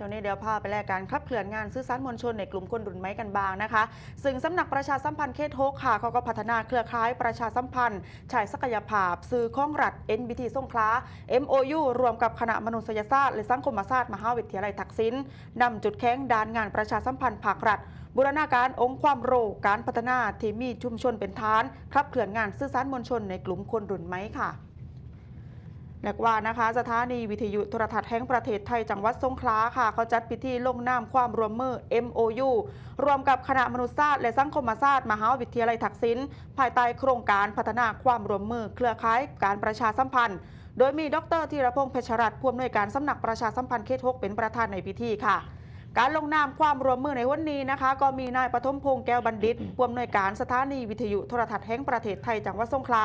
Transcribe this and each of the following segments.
ช่วงนี้เดี๋ยวพาไปแลกการขับเคลื่อนงานซื้อสารมวลชนในกลุ่มคนรุ่นไม้กันบางนะคะ ซึ่งสำนักประชาสัมพันธ์เขตโฮกค่ะเขาก็พัฒนาเครือข่ายประชาสัมพันธ์ชายศักยภาพ สื่อข้องรัฐ NBT สงขลา MOU รวมกับคณะมนุษยศาสตร์และสังคมศาสตร์มหาวิทยาลัยทักษิณนำจุดแข็งด้านงานประชาสัมพันธ์ภาครัฐบูรณาการองค์ความรู้การพัฒนาที่มีชุมชนเป็นฐานขับเคลื่อนงานสื่อสารมวลชนในกลุ่มคนรุ่นไม้ค่ะ แลกว่านะคะสถานีวิทยุโทรทัศน์แห่งประเทศไทยจังหวัดสงขลาค่ะ เขาจัดพิธีลงนามความร่วมมือ MOU รวมกับคณะมนุษยศาสตร์และสังคมศาสตร์มหาวิทยาลัยทักษิณภายใต้โครงการพัฒนาความร่วมมือ เครือข่ายการประชาสัมพันธ์ โดยมีดรธีรพงษ์เพชรรัตน์ผู้อำนวยการสำนักประชาสัมพันธ์เขตหกเป็นประธานในพิธีค่ะ การลงนามความร่วมมือในวันนี้นะคะ ก็มีนายปฐมพงษ์แก้วบัณฑิตผู้อำนวยการสถานีวิทยุโทรทัศน์แห่งประเทศไทยจังหวัดสงขลา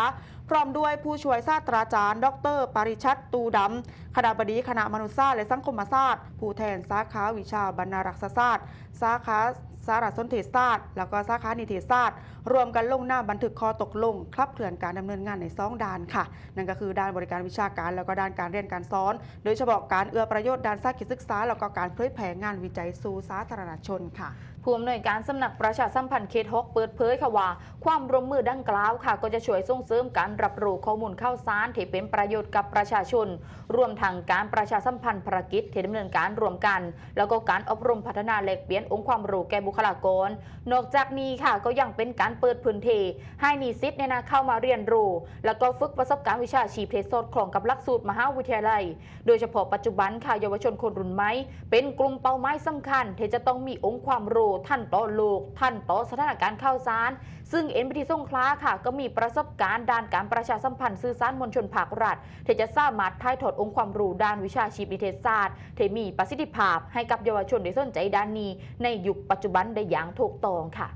พร้อมด้วยผู้ช่วยศาสตราจารย์ ดร ปริชัดตูดำคณะบดีคณะมนุษยศาสตร์และสังคมศาสตร์ ผู้แทนสาขาวิชาบรรณารักษศาสตร์ สาขาสารสนเทศศาสตร์ แล้วก็สาขานิเทศศาสตร์ รวมกันลงหน้าบันทึกข้อตกลงคลับเคลื่อนการดำเนินงานในสองด้านค่ะ นั่นก็คือด้านบริการวิชาการแล้วก็ด้านการเรียนการสอน โดยเฉพาะการเอื้อประโยชน์ด้านสาขาศึกษาแล้วก็การเผยแผ่งานวิจสู่สาธารณชนค่ะผู้อำนวยการสำนักประชาสัมพันธ์เขตฮกเปิดเผยค่ะว่า ความร่วมมือดังกล่าวค่ะ ก็จะช่วยส่งเสริมการรับรู้ข้อมูลข่าวสารที่เป็นประโยชน์กับประชาชน รวมทั้งการประชาสัมพันธ์ภารกิจที่ดำเนินการรวมกัน แล้วก็การอบรมพัฒนาแลกเปลี่ยนองค์ความรู้แก่บุคลากร นอกจากนี้ค่ะก็ยังเป็นการเปิดพื้นที่ให้นิสิตเนี่ยนะเข้ามาเรียนรู้ แล้วก็ฝึกประสบการณ์วิชาชีพเทสดคล้องกับหลักสูตรมหาวิทยาลัย โดยเฉพาะปัจจุบันค่ะเยาวชนคนรุ่นใหม่เป็นกลุ่มเป้าหมายสำคัญที่จะต้องมีองค์ความรู้ท่านต่อโลก ท่านต่อสถานการณ์ข่าวสาร ซึ่งเอ็นบีทีสงขลาค่ะ ก็มีประสบการณ์ด้านการประชาสัมพันธ์สื่อสารมวลชนภาครัฐที่จะสามารถถ่ายทอดองค์ความรู้ด้านวิชาชีพนิเทศศาสตร์ที่มีประสิทธิภาพให้กับเยาวชนที่สนใจด้านนี้ ในยุคปัจจุบันได้อย่างถูกต้องค่ะ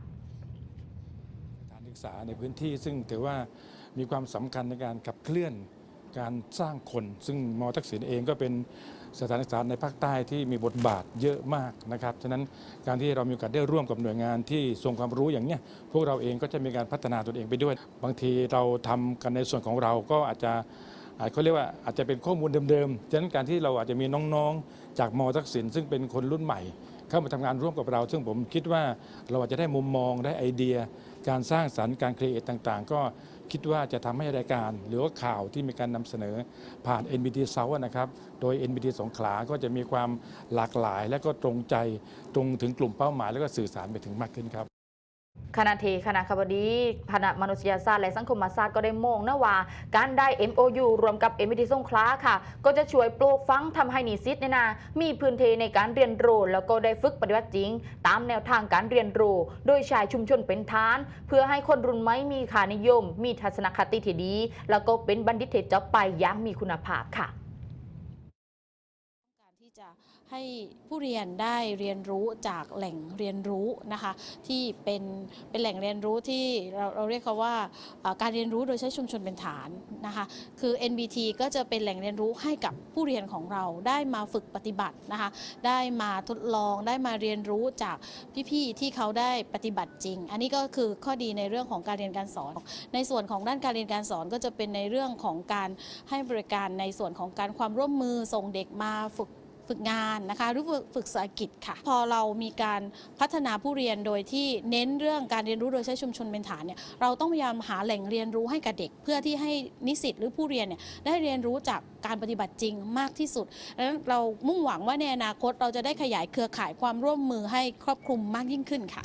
การศึกษาในพื้นที่ซึ่งถือว่ามีความสำคัญในการขับเคลื่อน การสร้างคน ซึ่งมอทักษิณเองก็เป็นสถานศึกษาในภาคใต้ที่มีบทบาทเยอะมากนะครับ ฉะนั้นการที่เรามีโอกาสได้ร่วมกับหน่วยงานที่ทรงความรู้อย่างเนี้ยพวกเราเองก็จะมีการพัฒนาตนเองไปด้วย บางทีเราทำกันในส่วนของเราก็อาจจะอาจเขาเรียกว่าอาจจะเป็นข้อมูลเดิมๆ ฉะนั้นการที่เราอาจจะมีน้องๆ จากมอทักษิณซึ่งเป็นคนรุ่นใหม่ เข้ามาทำงานร่วมกับเรา ซึ่งผมคิดว่าเราอาจจะได้มุมมองได้ไอเดีย การสร้างสรรค์การครีเอทต่างๆ ก็คิดว่าจะทำให้รายการ หรือว่าข่าวที่มีการนำเสนอผ่าน NBT South นะครับ โดย NBT สงขลาก็จะมีความหลากหลาย และก็ตรงใจตรงถึงกลุ่มเป้าหมาย แล้วก็สื่อสารไปถึงมากขึ้นครับ คณะเทคณะคบดีคณะมนุษยศาสตร์และสังคมศาสตร์ก็ได้มองนะว่า การได้ MOU รวมกับ MIT สงขลาค่ะ ก็จะช่วยปลูกฝังทำให้นิสิตเนี่ยนะมีพื้นที่ในการเรียนรู้แล้วก็ได้ฝึกปฏิบัติจริง ตามแนวทางการเรียนรู้โดยใช้ชุมชนเป็นฐาน เพื่อให้คนรุ่นใหม่มีค่านิยม มีทัศนคติที่ดี แล้วก็เป็นบัณฑิตที่จบไปอย่างมีคุณภาพค่ะ จะให้ผู้เรียนได้เรียนรู้จากแหล่งเรียนรู้นะคะที่เป็นเป็นแหล่งเรียนรู้ที่เราเราเรียกเขาว่าการเรียนรู้โดยใช้ชุมชนเป็นฐานนะคะคือ NBT ก็จะเป็นแหล่งเรียนรู้ให้กับผู้เรียนของเราได้มาฝึกปฏิบัตินะคะได้มาทดลองได้มาเรียนรู้จากพี่ๆที่เขาได้ปฏิบัติจริง อันนี้ก็คือข้อดีในเรื่องของการเรียนการสอน ในส่วนของด้านการเรียนการสอนก็จะเป็นในเรื่องของการให้บริการในส่วนของการความร่วมมือส่งเด็กมาฝึก ฝึกงานนะคะหรือฝึกฝึกภาษาอังกฤษค่ะ พอเรามีการพัฒนาผู้เรียนโดยที่เน้นเรื่องการเรียนรู้โดยใช้ชุมชนเป็นฐานเนี่ยเราต้องพยายามหาแหล่งเรียนรู้ให้กับเด็ก เพื่อที่ให้นิสิตหรือผู้เรียนเนี่ยได้เรียนรู้จากการปฏิบัติจริงมากที่สุดดังนั้นเรามุ่งหวังว่าในอนาคตเราจะได้ขยายเครือข่ายความร่วมมือให้ครอบคลุมมากยิ่งขึ้นค่ะ